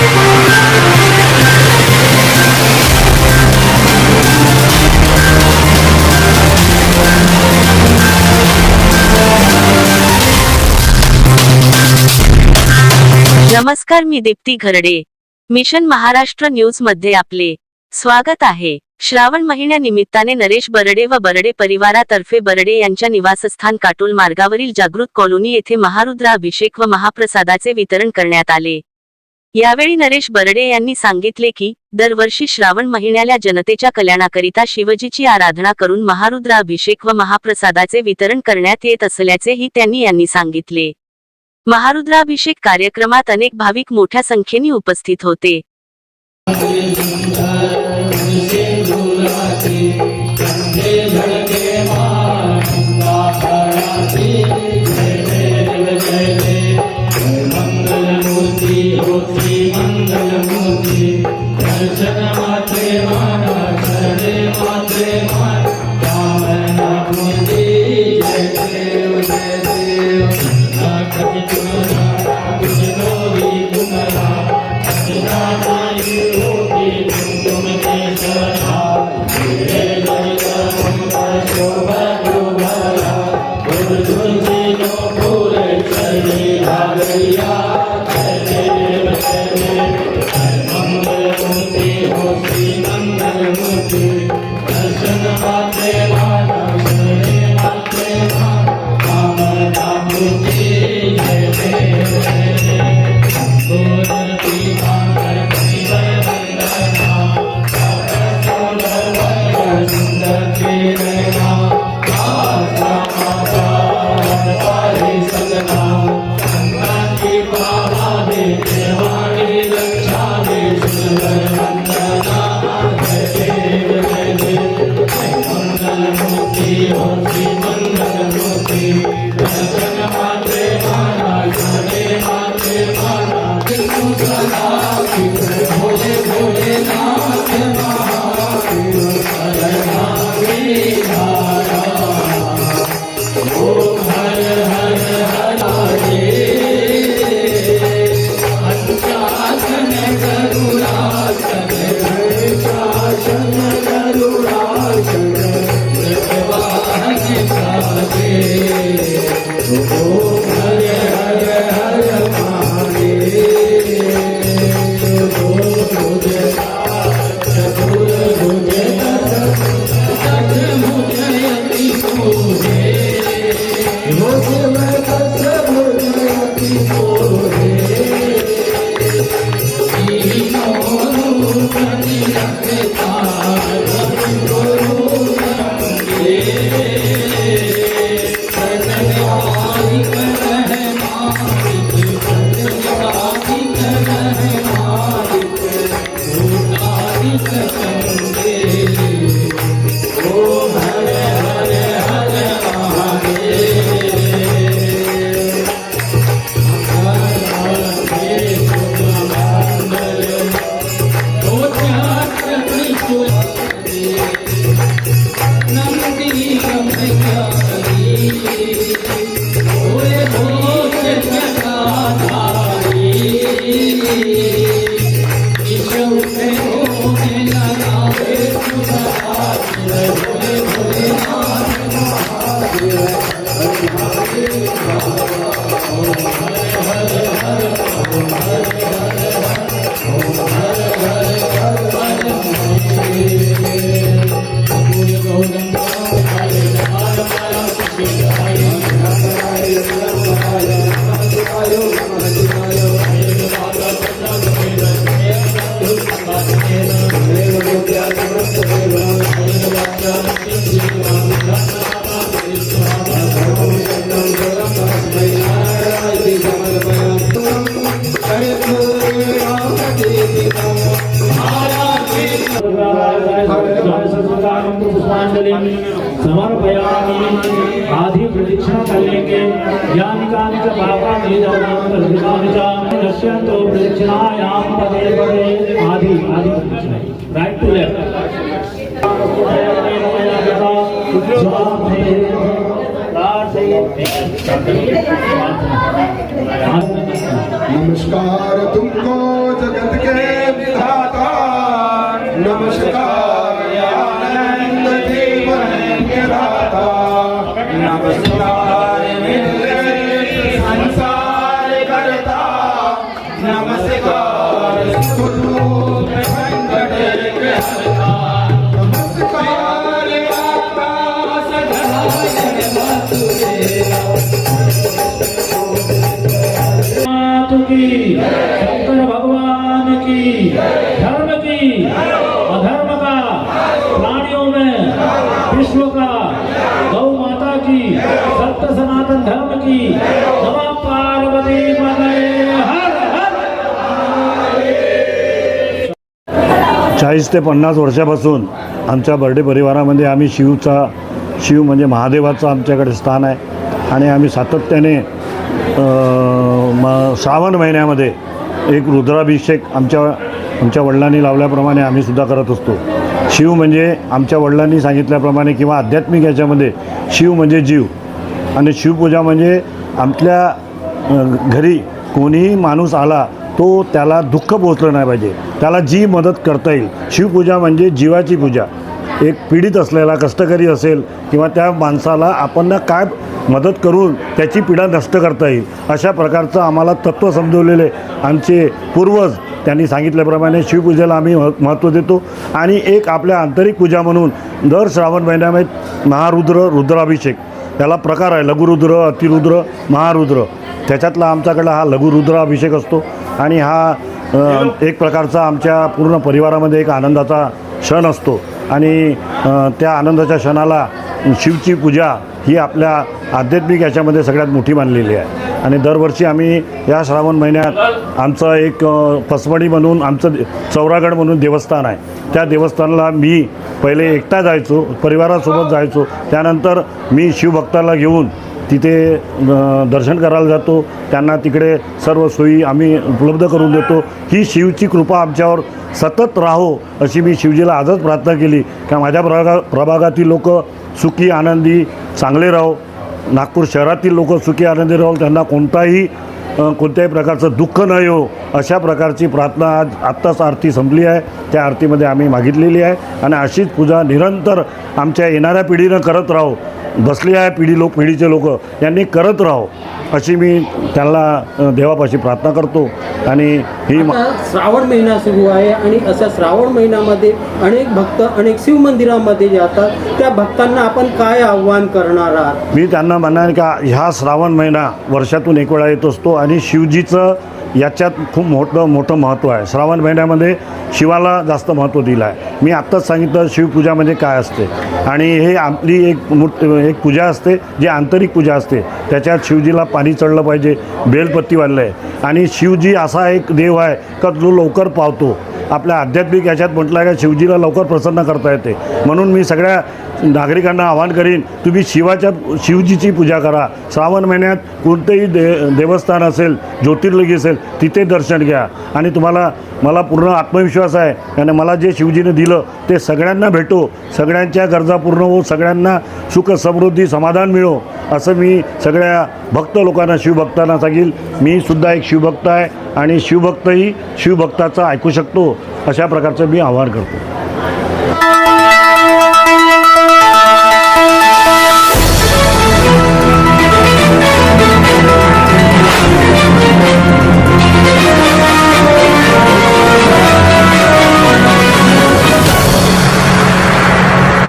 नमस्कार मी दीप्ती घरडे. मिशन महाराष्ट्र न्यूजमध्ये आपले स्वागत आहे. श्रावण महिन्यानिमित्ताने नरेश बरडे व बरडे परिवारातर्फे बरडे यांच्या निवासस्थान काटोल मार्गावरील जागृत कॉलोनी येथे महारुद्राभिषेक व महाप्रसादाचे वितरण करण्यात आले. यावेळी नरेश बरडे यांनी सांगितले की दरवर्षी श्रावण महिन्याला जनतेच्या कल्याणाकरिता शिवजीची आराधना करून महारुद्राभिषेक व महाप्रसादाचे वितरण करण्यात येत असल्याचेही त्यांनी यांनी सांगितले महारुद्राभिषेक कार्यक्रमात अनेक भाविक मोठ्या संख्येने उपस्थित होते गुरु तुलसी नो फूल चढ़ी भागैया 아 Yeah. समर्पयामि। आधि प्रदक्षिणा कर लेंगे यानि कानि च पापानि जगन्नाथ च नश्यन्तो प्रदक्षिणायां पदे पदे। आधि आधि राइट टू लेफ़्ट नमस्कार, तुमको जगत मात पार्वती नमः पार्वती हर हर। चाळीस ते पन्नास वर्षापासून आमच्या बर्डे परिवारामध्ये आम्ही शिवचा शिव म्हणजे महादेवाचं आमच्याकडे स्थान आहे. आणि आम्ही सातत्याने म श्रावण महिन्यामध्ये एक रुद्राभिषेक आमच्या आमच्या वडिलांनी लावल्याप्रमाणे आम्ही सुद्धा करत असतो. शिव म्हणजे आमच्या वडिलांनी सांगितल्याप्रमाणे किंवा आध्यात्मिक याच्यामध्ये शिव म्हणजे जीव. आणि शिवपूजा म्हणजे आपल्या घरी कोणीही माणूस आला तो त्याला दुःख पोचलं नाही पाहिजे. त्याला जी मदत करता येईल. शिवपूजा म्हणजे जीवाची पूजा. एक पीडित असलेला कष्टकरी असेल किंवा त्या माणसाला आपण काय मदत करून त्याची पीडा नष्ट करता येईल अशा प्रकारचं आम्हाला तत्त्व समजवलेले आमचे पूर्वज त्यांनी सांगितल्याप्रमाणे शिवपूजेला आम्ही महत्त्व देतो. आणि एक आपल्या आंतरिक पूजा म्हणून दर श्रावण महिन्यामध्ये महारुद्र रुद्राभिषेक. त्याला प्रकार आहे. लघुरुद्र अतिरुद्र महारुद्र. त्याच्यातला आमच्याकडला हा लघुरुद्र अभिषेक असतो. आणि हा एक प्रकारचा आमच्या पूर्ण परिवारामध्ये एक आनंदाचा क्षण असतो. आणि त्या आनंदाच्या क्षणाला शिवची पूजा ही आपल्या आध्यात्मिक याच्यामध्ये सगळ्यात मोठी मानलेली आहे. आणि दरवर्षी आम्ही या श्रावण महिन्यात आमचं एक पसवणी म्हणून आमचं चौरागड म्हणून देवस्थान आहे. त्या देवस्थानाला मी पहिले एकटा जायचो परिवारासोबत जायचो. त्यानंतर मी शिवभक्ताला घेऊन तिथे दर्शन करायला जातो. त्यांना तिकडे सर्व सोयी आम्ही उपलब्ध करून देतो. ही शिवची कृपा आमच्यावर सतत राहो अशी मी शिवजीला आजच प्रार्थना केली. का माझ्या प्रभागा प्रभागातील लोक सुखी आनंदी चांगले राहो. नागपूर शहरातील लोक सुखी आनंदी राहून त्यांना कोणताही कोणत्याही प्रकारचं दुःख न येऊ हो, अशा प्रकारची प्रार्थना आज आत्ताच आरती संपली आहे. त्या आरतीमध्ये आम्ही मागितलेली आहे. आणि अशीच पूजा निरंतर आमच्या येणाऱ्या पिढीनं करत राहो. बसली आहे पिढी लोक पिढीचे लोक यांनी करत राहो. अशी मी त्यांना देवापाशी प्रार्थना करतो. आणि ही श्रावण महिना सुरू आहे आणि अशा श्रावण महिन्यामध्ये अनेक भक्त अनेक शिव मंदिरामध्ये जातात. त्या भक्तांना आपण काय आव्हान करणार आहात? मी त्यांना म्हणणार का ह्या श्रावण महिना वर्षातून एक वेळा येत असतो आणि शिवजीचं याच्यात खूप मोठं मोठं महत्त्व आहे. श्रावण महिन्यामध्ये शिवाला जास्त महत्त्व दिलं आहे मी आत्ताच सांगितलं शिवपूजा म्हणजे काय असते? आणि हे आपली एक मूर्त एक पूजा असते जी आंतरिक पूजा असते. त्याच्यात शिवजीला पाणी चढलं पाहिजे बेलपत्ती वाढलं आहे आणि शिवजी असा एक देव आहे का जो लवकर पावतो. आपल्या आध्यात्मिक याच्यात म्हटलं आहे का शिवजीला लवकर प्रसन्न करता येते. म्हणून मी सगळ्या नागरिकांना आवाहन करीन तुम्ही शिवाच्या शिवजीची पूजा करा. श्रावण महिन्यात कोणतंही दे देवस्थान असेल ज्योतिर्लिंग असेल तिथे दर्शन घ्या. आणि तुम्हाला मला पूर्ण आत्मविश्वास आहे. आणि मला जे शिवजीने दिलं ते सगळ्यांना भेटो. सगळ्यांच्या गरजा पूर्ण हो सगळ्यांना सुख समृद्धी समाधान मिळो असं मी सगळ्या भक्त लोकांना शिवभक्तांना सांगेल. मी सुद्धा एक शिवभक्त आहे. आणि शिवभक्तही शिवभक्ताचं ऐकू शकतो. अशा प्रकारचं मी आवाहन करतो.